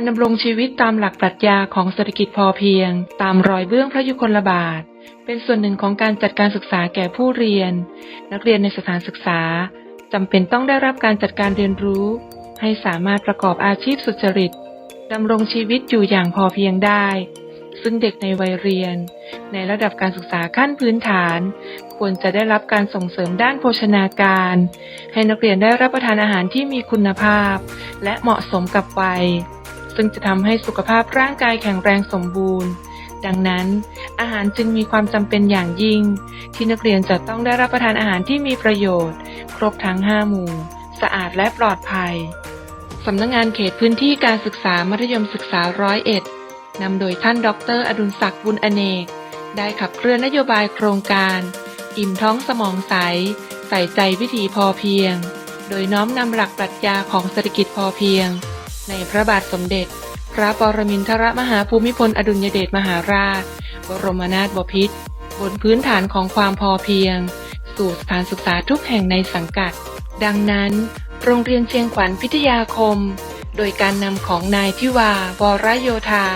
การดำรงชีวิตตามหลักปรัชญาของเศรษฐกิจพอเพียง ตามรอยเบื้องพระยุคลบาท เป็นส่วนหนึ่งของการจัดการศึกษาแก่ผู้เรียน นักเรียนในสถานศึกษาจำเป็นต้องได้รับการจัดการเรียนรู้ ให้สามารถประกอบอาชีพสุจริตดำรงชีวิตอยู่อย่างพอเพียงได้ ซึ่งเด็กในวัยเรียน ในระดับการศึกษาขั้นพื้นฐาน ควรจะได้รับการส่งเสริมด้านโภชนาการ ให้นักเรียนได้รับประทานอาหารที่มีคุณภาพ และเหมาะสมกับวัย ซึ่งจะทำให้สุขภาพร่างกายแข็งแรงสมบูรณ์ ดังนั้น อาหารจึงมีความจำเป็นอย่างยิ่ง ที่นักเรียนจะต้องได้รับประทานอาหารที่มีประโยชน์ ครบทั้ง 5 หมู่ สะอาดและปลอดภัยสำนักงานเขตพื้นที่การศึกษามัธยมศึกษาร้อยเอ็ดนำโดยท่านดร อดุลศักดิ์บุญอเนก ได้ขับเคลื่อนนโยบายโครงการ อิ่มท้องสมองใส ใส่ใจวิถีพอเพียง โดยน้อมนำหลักปรัชญาของเศรษฐกิจพอเพียง ในพระบาทสมเด็จ พระปรมินทรมหาภูมิพลอดุลยเดชมหาราช บรมนาถบพิตรบนพื้นฐานของความพอเพียง สู่สถานศึกษาทุกแห่งในสังกัด ดังนั้น โรงเรียนเชียงขวัญพิทยาคม โดยการนำของนายทิวาวรโยธา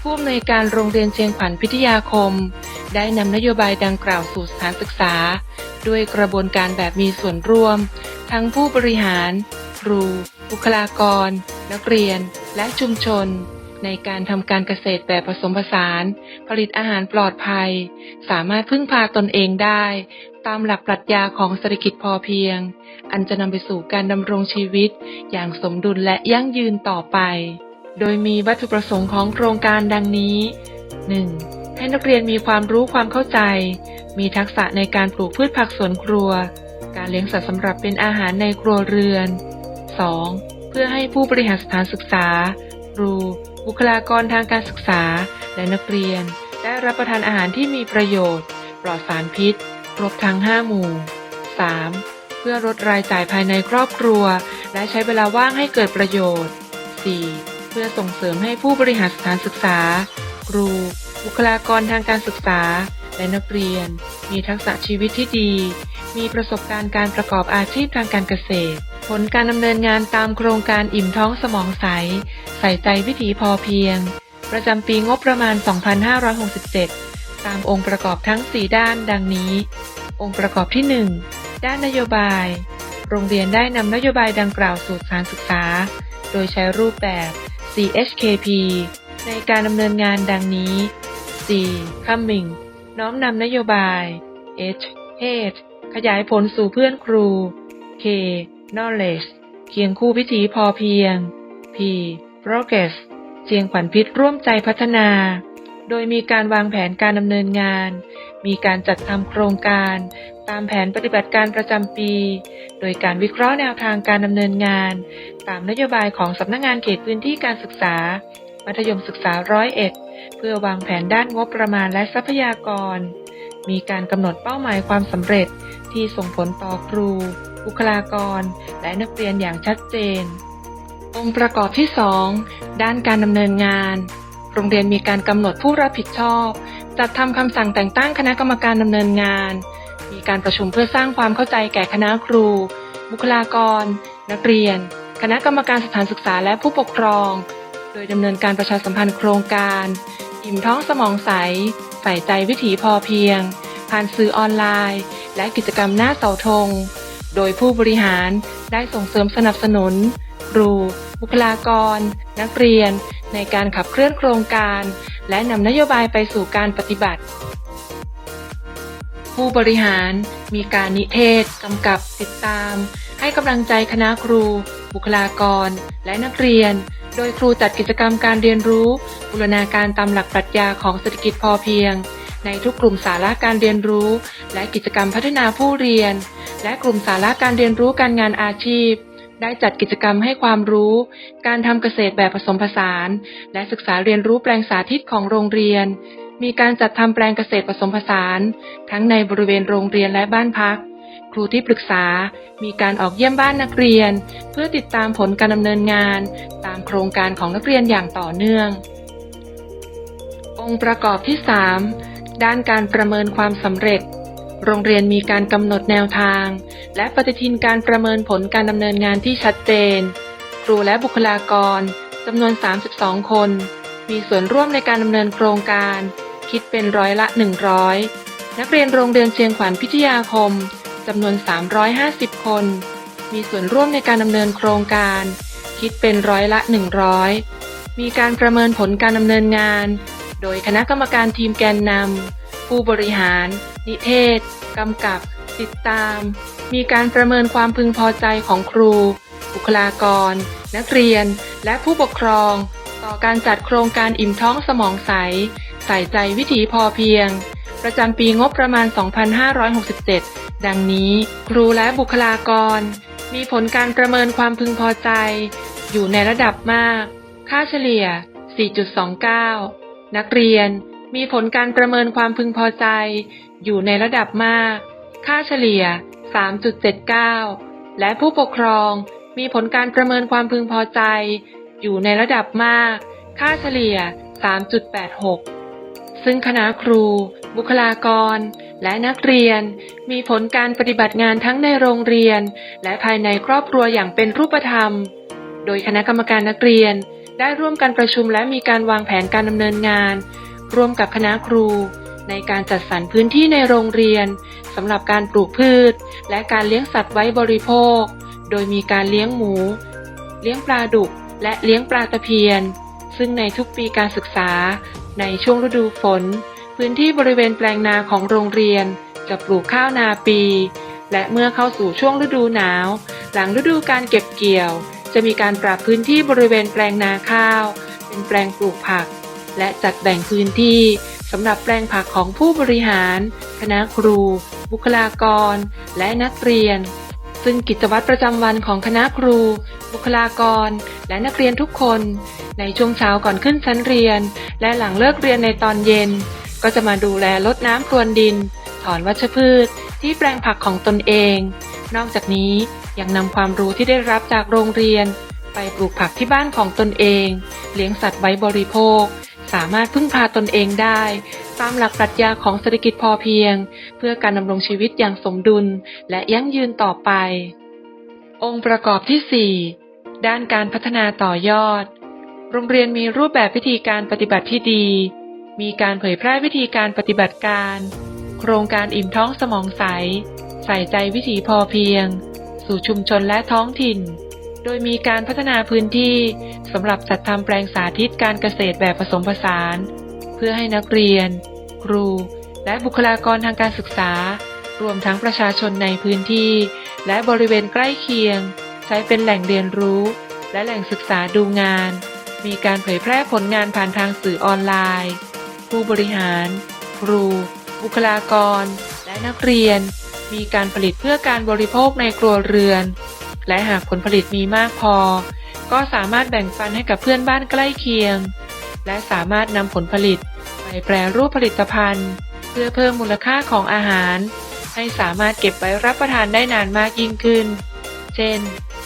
ผู้อำนวยการโรงเรียนเชียงขวัญพิทยาคม ได้นำนโยบายดังกล่าวสู่สถานศึกษา ด้วยกระบวนการแบบมีส่วนร่วม ทั้งผู้บริหารครูบุคลากร นักเรียน และชุมชน ในการทำการเกษตรแบบผสมผสาน ผลิตอาหารปลอดภัย สามารถพึ่งพาตนเองได้ ตามหลักปรัชญาของเศรษฐกิจพอเพียง อันจะนำไปสู่การดำรงชีวิต อย่างสมดุลและยั่งยืนต่อไป โดยมีวัตถุประสงค์ของโครงการดังนี้ 1. ให้นักเรียนมีความรู้ความเข้าใจ มีทักษะในการปลูกพืชผักสวนครัว การเลี้ยงสัตว์สำหรับเป็นอาหารในครัวเรือน 2. เพื่อให้ผู้บริหารสถานศึกษา ครู บุคลากรทางการศึกษา และนักเรียน ได้รับประทานอาหารที่มีประโยชน์ ปลอดสารพิษ ครบทั้ง 5 หมู่ 3. เพื่อลดรายจ่ายภายในครอบครัว และใช้เวลาว่างให้เกิดประโยชน์ 4. เพื่อส่งเสริมให้ผู้บริหารสถานศึกษา ครู บุคลากรทางการศึกษา และนักเรียน มีทักษะชีวิตที่ดี มีประสบการณ์การประกอบอาชีพทางการเกษตร ผลการดำเนินงานตามโครงการอิ่มท้องสมองใส ใส่ใจวิถีพอเพียง ประจำปีงบประมาณ 2567 ตามองค์ประกอบทั้ง 4 ด้านดังนี้ องค์ประกอบที่ 1 ด้านนโยบาย โรงเรียนได้นำนโยบายดังกล่าวสู่สานศึกษา โดยใช้รูปแบบ CHKP ในการดำเนินงานดังนี้ C coming น้อมนำนโยบาย H head ขยายผลสู่เพื่อนครู K knowledge เคียงคู่พิถีพอเพียง P progress เชียงขวัญพิษร่วมใจพัฒนา โดยมีการวางแผนการดำเนินงาน มีการจัดทำโครงการ ตามแผนปฏิบัติการประจำปี โดยการวิเคราะห์แนวทางการดำเนินงาน ตามนโยบายของสำนักงงานเขตพื้นที่การศึกษา มัธยมศึกษาร้อยเอ็ดเพื่อวางแผนด้านงบประมาณและทรัพยากร มีการกำหนดเป้าหมายความสำเร็จที่ส่งผลต่อครู บุคลากร และนักเรียนอย่างชัดเจน องค์ประกอบที่ 2 ด้านการดำเนินงาน โรงเรียนมีการกำหนดผู้รับผิดชอบ จัดทำคำสั่งแต่งตั้งคณะกรรมการดำเนินงาน มีการประชุมเพื่อสร้างความเข้าใจแก่คณะครู บุคลากร นักเรียน คณะกรรมการสถานศึกษาและผู้ปกครอง โดยดำเนินการประชาสัมพันธ์โครงการ อิ่มท้องสมองใส ใส่ใจวิถีพอเพียง ผ่านสื่อออนไลน์ และกิจกรรมหน้าเสาธง โดยผู้บริหารได้ส่งเสริมสนับสนุน ครู บุคลากร นักเรียน ในการขับเคลื่อนโครงการ และนำนโยบายไปสู่การปฏิบัติ ผู้บริหารมีการนิเทศกำกับติดตาม ให้กำลังใจคณะครู บุคลากร และนักเรียน โดยครูจัดกิจกรรมการเรียนรู้บูรณาการตามหลักปรัชญาของเศรษฐกิจพอเพียงในทุกกลุ่มสาระการเรียนรู้ และกิจกรรมพัฒนาผู้เรียน และกลุ่มสาระการเรียนรู้การงานอาชีพ ได้จัดกิจกรรมให้ความรู้ การทำเกษตรแบบผสมผสาน และศึกษาเรียนรู้แปลงสาธิตของโรงเรียน มีการจัดทำแปลงเกษตรผสมผสาน ทั้งในบริเวณโรงเรียนและบ้านพัก ครูที่ปรึกษา มีการออกเยี่ยมบ้านนักเรียน เพื่อติดตามผลการดำเนินงาน ตามโครงการของนักเรียนอย่างต่อเนื่อง องค์ประกอบที่ 3 ด้านการประเมินความสำเร็จ โรงเรียนมีการกำหนดแนวทาง และปฏิทินการประเมินผลการดำเนินงานที่ชัดเจน ครูและบุคลากรจำนวน 32 คน มีส่วนร่วมในการดำเนินโครงการ คิดเป็นร้อยละ 100 นักเรียนโรงเรียนเชียงขวัญพิทยาคมจำนวน 350 คน มีส่วนร่วมในการดำเนินโครงการ คิดเป็นร้อยละ 100 มีการประเมินผลการดำเนินงาน โดยคณะกรรมการทีมแกนนำ ผู้บริหาร นิเทศ กำกับ ติดตาม มีการประเมินความพึงพอใจของครู บุคลากร นักเรียน และผู้ปกครอง ต่อการจัดโครงการอิ่มท้องสมองใส ใส่ใจวิถีพอเพียง ประจำปีงบประมาณ 2567 ดังนี้ ครูและบุคลากร มีผลการประเมินความพึงพอใจ อยู่ในระดับมาก ค่าเฉลี่ย 4.29 นักเรียน มีผลการประเมินความพึงพอใจ อยู่ในระดับมาก ค่าเฉลี่ย 3.79 และผู้ปกครองมีผลการประเมินความพึงพอใจ อยู่ในระดับมาก ค่าเฉลี่ย 3.86 ซึ่งคณะครู บุคลากร และนักเรียน มีผลการปฏิบัติงานทั้งในโรงเรียน และภายในครอบครัวอย่างเป็นรูปธรรม โดยคณะกรรมการนักเรียนได้ร่วมกันประชุมและมีการวางแผนการดำเนินงาน ร่วมกับคณะครู ในการจัดสรรพื้นที่ในโรงเรียนสำหรับการปลูกพืช และการเลี้ยงสัตว์ไว้บริโภค โดยมีการเลี้ยงหมู เลี้ยงปลาดุก และเลี้ยงปลาตะเพียน ซึ่งในทุกปีการศึกษา ในช่วงฤดูฝน พื้นที่บริเวณแปลงนาของโรงเรียน จะปลูกข้าวนาปี และเมื่อเข้าสู่ช่วงฤดูหนาว หลังฤดูการเก็บเกี่ยว จะมีการปรับพื้นที่บริเวณแปลงนาข้าว เป็นแปลงปลูกผัก และจัดแบ่งพื้นที่สำหรับแปลงผักของผู้บริหาร คณะครู บุคลากร และนักเรียน ซึ่งกิจวัตรประจำวันของคณะครู บุคลากร และนักเรียนทุกคน ในช่วงเช้าก่อนขึ้นชั้นเรียน และหลังเลิกเรียนในตอนเย็น ก็จะมาดูแลลดน้ำพรวนดิน ถอนวัชพืช ที่แปลงผักของตนเอง นอกจากนี้ยังนำความรู้ที่ได้รับจากโรงเรียน ไปปลูกผักที่บ้านของตนเอง เลี้ยงสัตว์ไว้บริโภค สามารถพึ่งพาตนเองได้ ตามหลักปรัชญาของเศรษฐกิจพอเพียง เพื่อการดำรงชีวิตอย่างสมดุลและยั่งยืนต่อไป องค์ประกอบที่ 4 ด้านการพัฒนาต่อยอด โรงเรียนมีรูปแบบวิธีการปฏิบัติที่ดี มีการเผยแพร่วิธีการปฏิบัติการ โครงการอิ่มท้องสมองใส ใส่ใจวิถีพอเพียง สู่ชุมชนและท้องถิ่น โดยมีการพัฒนาพื้นที่สำหรับจัดทำแปลงสาธิตการเกษตรแบบผสมผสาน เพื่อให้นักเรียน ครู และบุคลากรทางการศึกษา รวมทั้งประชาชนในพื้นที่ และบริเวณใกล้เคียง ใช้เป็นแหล่งเรียนรู้ และแหล่งศึกษาดูงาน มีการเผยแพร่ผลงานผ่านทางสื่อออนไลน์ ผู้บริหาร ครู บุคลากร และนักเรียน มีการผลิตเพื่อการบริโภคในครัวเรือน และหากผลผลิตมีมากพอ ก็สามารถแบ่งปันให้กับเพื่อนบ้านใกล้เคียง และสามารถนำผลผลิตไปแปรรูปผลิตภัณฑ์ เพื่อเพิ่มมูลค่าของอาหาร ให้สามารถเก็บไว้รับประทานได้นานมากยิ่งขึ้น เช่น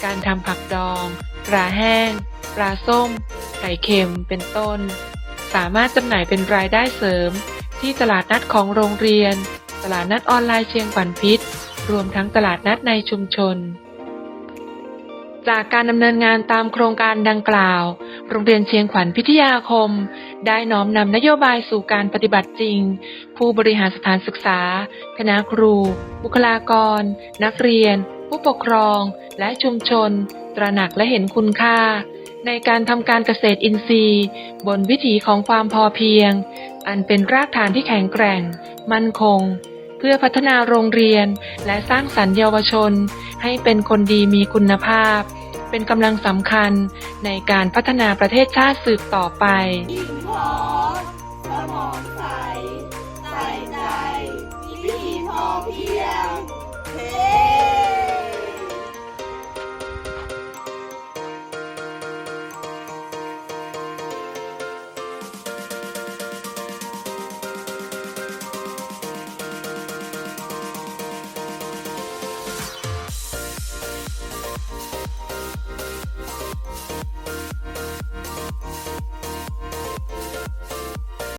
การทำผักดองปลาแห้ง ปลาส้มไข่เค็ม เป็นต้น สามารถจำหน่ายเป็นรายได้เสริม ที่ตลาดนัดของโรงเรียน ตลาดนัดออนไลน์เชียงขวัญพิษ รวมทั้งตลาดนัดในชุมชน จากการดำเนินงานตามโครงการดังกล่าว โรงเรียนเชียงขวัญพิทยาคม ได้น้อมนำนโยบายสู่การปฏิบัติจริง ผู้บริหารสถานศึกษา คณะครู บุคลากร นักเรียน ผู้ปกครอง และชุมชน ตระหนักและเห็นคุณค่า ในการทำการเกษตรอินทรีย์ บนวิถีของความพอเพียง อันเป็นรากฐานที่แข็งแกร่ง มั่นคง เพื่อพัฒนาโรงเรียน และสร้างสรรค์เยาวชน ให้เป็นคนดีมีคุณภาพ เป็นกำลังสำคัญในการพัฒนาประเทศชาติสืบต่อไป